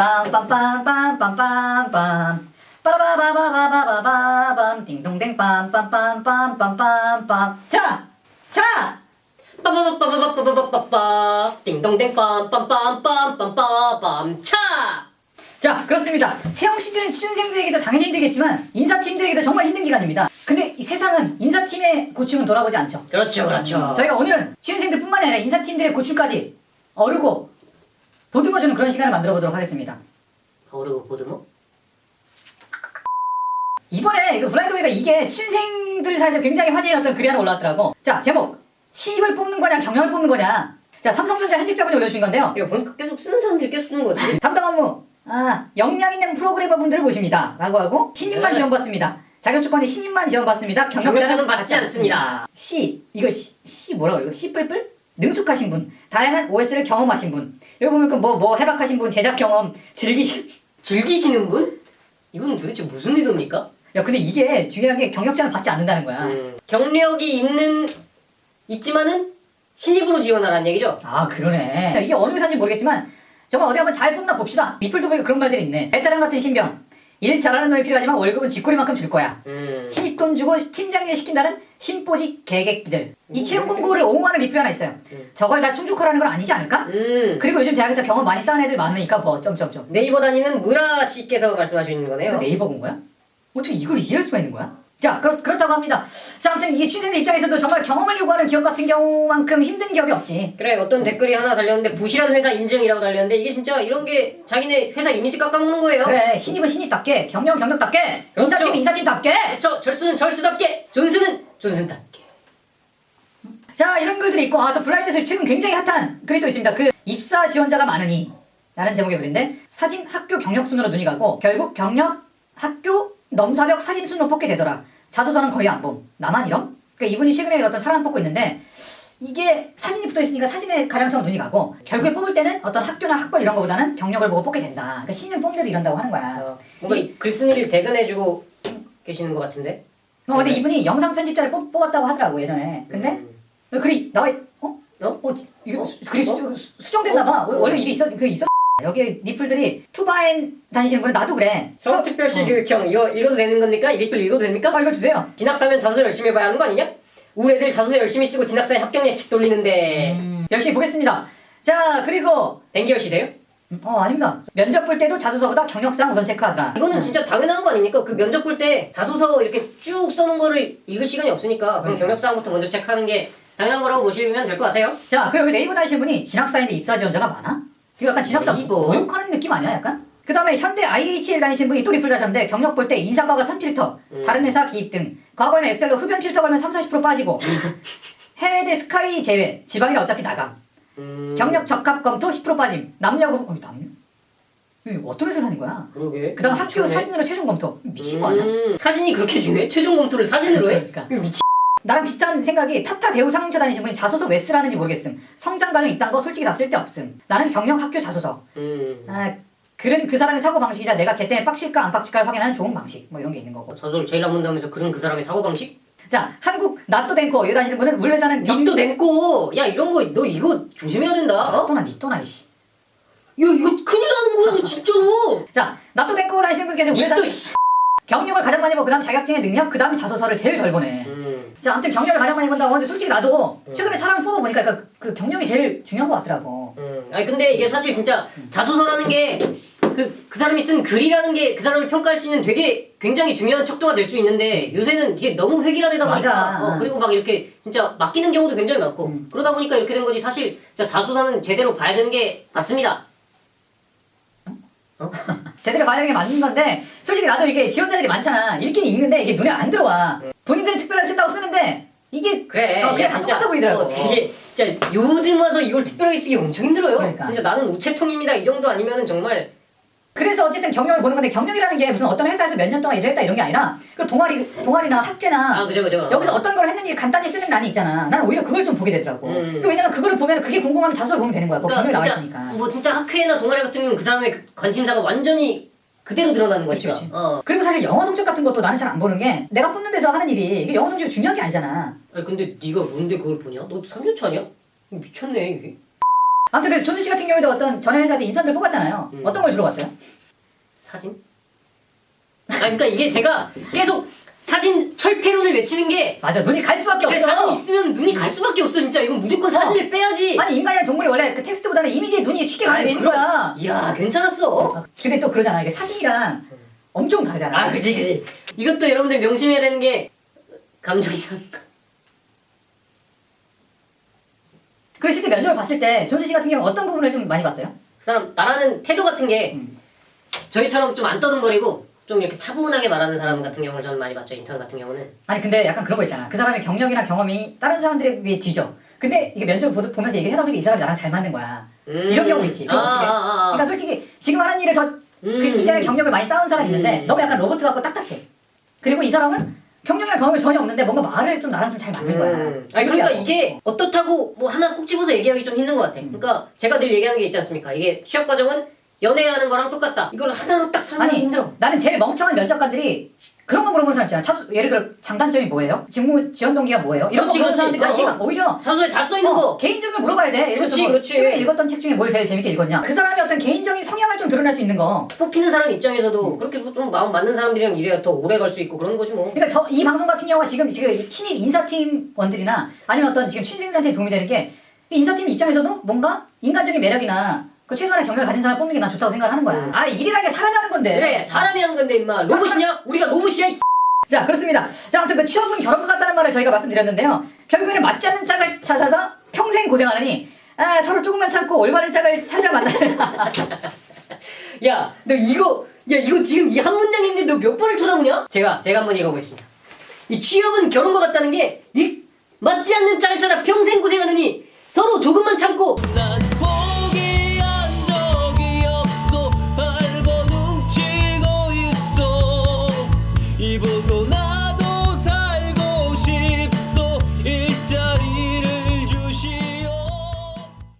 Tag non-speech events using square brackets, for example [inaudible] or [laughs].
빰빰빰빰빰빰빰 빠라바바바바바바밤. 띵동댕 빰빰빰빰빰빰빰. 자! 자! 빠바바바바바바바바 띵동댕 빰빰빰빰빰빰빰빰 차! 자 그렇습니다. 채용 시즌은 취준생들에게도 당연히 힘들겠지만 인사팀들에게도 정말 힘든 기간입니다. 근데 이 세상은 인사팀의 고충은 돌아보지 않죠. 그렇죠 그렇죠. 저희가 오늘은 취준생들뿐만이 아니라 인사팀들의 고충까지 어르고 보듬어 주는 그런 시간을 만들어 보도록 하겠습니다. 어르고 보드모? 이번에 이거 블라인드 웨이가 이게 취준생들 사이에서 굉장히 화제인 어떤 글이 하나 올라왔더라고. 자 제목. 신입을 뽑는 거냐 경영을 뽑는 거냐. 자 삼성전자 현직자분이 올려주신 건데요. 이거 보니까 계속 쓰는 사람들이 계속 쓰는 거 같지? [laughs] 담당 업무. 아 역량 있는 프로그래머 분들을 모십니다. 라고 하고 신입만 네. 지원받습니다. 자격 조건이 신입만 지원받습니다. 경력자는 경력자는 받지 않습니다. C 이거 C, C 뭐라고 이거 C 뿔뿔 능숙하신 분 다양한 OS를 경험하신 분 여기 보면 뭐뭐 해박하신 분 제작 경험 즐기신 즐기시는 분? 이건 도대체 무슨 의도입니까? 야 근데 이게 중요한 게 경력자는 받지 않는다는 거야 음, 경력이 있는 있지만은 신입으로 지원하라는 얘기죠? 아 그러네 이게 어느 회사인지 모르겠지만 정말 어디 한번 잘 뽑나 봅시다 리플도 보니까 그런 말들이 있네 베테랑 같은 신병 일 잘하는 놈이 필요하지만 월급은 쥐꼬리만큼 줄 거야 음. 신입 돈 주고 팀장일 시킨다는 신보직 개객기들 이 채용 공고를 옹호하는 리플이 하나 있어요 음. 저걸 다 충족하라는 건 아니지 않을까? 음. 그리고 요즘 대학에서 경험 많이 쌓은 애들 많으니까 뭐 점점점 네이버 다니는 무라 씨께서 말씀하시는 거네요. 네이버 본 거야? 어떻게 이걸 이해할 수가 있는 거야? 자 그렇, 그렇다고 합니다 자 아무튼 이게 취준생들 입장에서도 정말 경험을 요구하는 기업 같은 경우만큼 힘든 기업이 없지 그래 어떤 댓글이 하나 달렸는데 부실한 회사 인증이라고 달렸는데 이게 진짜 이런 게 자기네 회사 이미지 깎아먹는 거예요. 그래 신입은 신입답게 경력은 경력답게 그렇죠. 인사팀은 인사팀답게 그렇죠. 절수는 절수답게 존슨은 존슨답게. 자 이런 글들이 있고 아 또 블라인드에서 최근 굉장히 핫한 글이 또 있습니다 그 입사 지원자가 많으니 라는 제목의 글인데 사진 학교 경력 순으로 눈이 가고 결국 경력 학교 넘사벽 사진 순으로 뽑게 되더라 자소서는 거의 안 봄 나만 이럼? 그러니까 이분이 최근에 어떤 사람을 뽑고 있는데 이게 사진이 붙어 있으니까 사진에 가장 처음 눈이 가고 결국에 뽑을 때는 어떤 학교나 학벌 이런 거보다는 경력을 보고 뽑게 된다 그러니까 신입 뽑는 데도 이런다고 하는 거야 어, 뭔가 이 글쓴이를 대변해주고 계시는 것 같은데. 어, 근데 네. 이분이 영상 편집자를 뽑, 뽑았다고 하더라고 예전에 근데 음. 글이 나와 있, 어? 어? 어, 이거 어? 수, 글이 어? 수, 수정됐나 봐. 어? 원래 일이 있어, 그 있어. 여기 리플들이 투바엔 다니시는 분은 나도 그래. 서울특별시 어. 교육청 이거 읽어도 되는 겁니까? 이 리플 읽어도 됩니까? 아, 읽어주세요. 진학사면 자소서 열심히 해봐야 하는 거 아니냐? 우리 애들 자소서 열심히 쓰고 진학사에 합격 예측 돌리는데 음, 열심히 보겠습니다. 자, 그리고 댕기열시세요? 음, 어 아닙니다. 면접 볼 때도 자소서보다 경력상 우선 체크하더라. 이거는 음. 진짜 당연한 거 아닙니까? 그 면접 볼 때 자소서 이렇게 쭉 써놓은 거를 읽을 시간이 없으니까 그럼 음. 경력사항부터 먼저 체크하는 게 당연한 거라고 보시면 될 것 같아요. 자, 그리고 여기 네이버 다니시는 분이 진학사인데 입사 지원자가 많아? 이거 약간 진학사. 모욕하는 느낌 아니야, 약간? 그 다음에 현대 IHL 다니시는 분이 또 리플 다셨는데 경력 볼 때 인사과가 선필터, 음. 다른 회사 기입 등 과거에는 엑셀로 흡연 필터 걸면 3, 40% 빠지고 [laughs] 해외 대 스카이 제외, 지방이라 어차피 나가. 음, 경력 적합 검토 10% 빠짐. 남녀 어, 남녀? 어떤 회사를 하는 거야? 그러게. 그 다음 학교. 사진으로 최종 검토. 미친 거 아니야? 음, 사진이 그렇게 중요해? 최종 검토를 사진으로 해? 그러니까. 미치. 나랑 비슷한 생각이 타타 대우 상용차 다니시는 분이 자소서 왜 쓰라는지 모르겠음. 성장 과정 이딴 거 솔직히 다 쓸데없음. 나는 경력 학교 자소서. 음. 아, 글은 그 사람의 사고 방식이자 내가 걔 때문에 빡칠까 안 빡칠까를 확인하는 좋은 방식. 뭐 이런 게 있는 거고. 자소를 제일 안 본다면서 그런 그 사람의 사고 방식? 자, 한국 낫또 댕코 여기 다니시는 분은 우리 회사는 닙도 댕고 야 이런 거 너 이거 조심해야 된다. 어? 또나 니또나 이씨. 야 이거 큰일 나는 거야 너 진짜로. [laughs] 자, 낫또 댕코 다니시는 분께서 우리 회사 닙도 씨. 경력을 가장 많이 보고 그다음 자격증의 능력, 그다음 자소서를 제일 덜 보내. 음. 자, 아무튼 경력을 가장 많이 본다고 하는데 솔직히 나도 음. 최근에 사람을 뽑아보니까 그, 그 경력이 제일 중요한 것 같더라고. 음. 아니 근데 이게 사실 진짜 자소서라는 게 그, 그 사람이 쓴 글이라는 게 그 사람을 평가할 수 있는 되게 굉장히 중요한 척도가 될 수 있는데 요새는 이게 너무 획일화되다 보니까 맞아. 어, 그리고 막 이렇게 진짜 맡기는 경우도 굉장히 많고 음. 그러다 보니까 이렇게 된 거지 사실 진짜 자소서는 제대로 봐야 되는 게 맞습니다. 제대로 봐야 되는 게 맞는 건데 솔직히 나도 이게 지원자들이 많잖아. 읽긴 읽는데 이게 눈에 안 들어와. 본인들은 특별하게 쓴다고 쓰는데 이게 그래. 어, 그냥 야, 다 똑같아 보이더라고. 어, 되게 진짜 요즘 와서 이걸 특별하게 쓰기 엄청 힘들어요. 그러니까. 진짜 나는 우체통입니다 이 정도 아니면은 정말 그래서 어쨌든 경력을 보는 건데 경력이라는 게 무슨 어떤 회사에서 몇 년 동안 일을 했다 이런 게 아니라 그 동아리 동아리나 학교나 아 그죠 그죠. 여기서 어떤 걸 했는지 간단히 쓰는 난이 있잖아. 나는 오히려 그걸 좀 보게 되더라고. 음. 그 왜냐면 그거를 보면 그게 궁금하면 자소를 보면 되는 거야. 거기 그러니까 경력이 나와 있으니까. 뭐 진짜 학회나 동아리 같은 경우는 그 사람의 그 관심사가 완전히 그대로 드러나는 그치. 그치. 어. 그리고 사실 영어 성적 같은 것도 나는 잘 안 보는 게 내가 뽑는 데서 하는 일이 이게 영어 성적이 중요한 게 아니잖아. 아니 근데 네가 뭔데 그걸 보냐? 너 3년 차냐? 미쳤네 이게. 아무튼 그 존스 씨 같은 경우에도 어떤 전에 회사에서 인턴들 뽑았잖아요. 음. 어떤 걸 주로 봤어요? 사진? 아 그러니까 이게 제가 계속 사진 철폐론을 외치는 게 맞아 눈이 갈 수밖에 없어. 사진 있으면 눈이 갈 수밖에 없어 진짜 이건 무조건 사진을 빼야지 아니 인간이랑 동물이 원래 그 텍스트보다는 이미지에 눈이 쉽게 가게 되는 거야. 이야 괜찮았어 근데 또 그러잖아. 이게 사진이랑 엄청 다르잖아. 아 그지 그지 이것도 여러분들 명심해야 되는 게 감정 이상 그리고 실제 면접을 봤을 때 존스 씨 같은 경우 어떤 부분을 좀 많이 봤어요? 그 사람 말하는 태도 같은 게 음. 저희처럼 좀 안 떠듬거리고 좀 이렇게 차분하게 말하는 사람 같은 경우를 저는 많이 봤죠 인턴 같은 경우는 아니 근데 약간 그런 거 있잖아. 그 사람의 경력이나 경험이 다른 사람들에 비해 뒤져. 근데 이게 면접을 보- 보면서 해다 보니까 이 사람이 나랑 잘 맞는 거야. 음. 이런 경우 있지. 아, 어떻게? 아, 아, 아. 그러니까 솔직히 지금 하는 일을 더 그 음. 이전에 경력을 많이 쌓은 사람이 있는데 음. 너무 약간 로봇 같고 딱딱해. 그리고 이 사람은 경력이나 경험이 전혀 없는데 뭔가 말을 좀 나랑 좀 잘 맞는 거야. 음. 아니 그러니까. 이게 어떻다고 뭐 하나 꼭 집어서 얘기하기 좀 힘든 것 같아. 음. 그러니까 제가 늘 얘기하는 게 있지 않습니까? 이게 취업 과정은 연애하는 거랑 똑같다. 이걸 하나로 딱 설명하기 아니 힘들어. 나는 제일 멍청한 면접관들이 그런 거 물어보는 사람 있잖아. 차수, 예를 들어 장단점이 뭐예요? 직무 지원 동기가 뭐예요? 이런 그렇지, 거 물어보는 그렇지. 사람들이 난 어, 얘가 어. 오히려 사소에 다 써 있는 어, 거. 개인적으로 물어봐야 돼. 예를 들어서 그렇지, 뭐 그렇지. 최근에 읽었던 책 중에 뭘 제일 재밌게 읽었냐? 그 사람의 어떤 개인적인 성향을 좀 드러낼 수 있는 거. 뽑히는 사람 음. 입장에서도 그렇게 뭐좀 마음 맞는 사람들이랑 일해야 더 오래 갈 수 있고 그런 거지 뭐. 그러니까 저 이 방송 같은 경우가 지금 지금 신입 인사팀원들이나 아니면 어떤 지금 취준생들한테 도움이 되는 게 이 인사팀 입장에서도 뭔가 인간적인 매력이나 그 최소한의 경력을 가진 사람을 뽑는 게 난 좋다고 생각하는 거야. 음. 아 일이라는 게 사람이 하는 건데. 그래 사람이 하는 건데 임마 로봇이냐? 우리가 로봇이야 이 자 그렇습니다. 자 아무튼 그 취업은 결혼과 같다는 말을 저희가 말씀드렸는데요. 결국에는 맞지 않는 짝을 찾아서 평생 고생하느니 아, 서로 조금만 참고 올바른 짝을 찾아 만나라. [laughs] 야, 너 이거, 야, 이거 지금 이 한 문장인데 너 몇 번을 쳐다보냐? 제가, 제가 한번 읽어보겠습니다. 이 취업은 결혼과 같다는 게, 이 맞지 않는 짝을 찾아 평생 고생하느니 서로 조금만 참고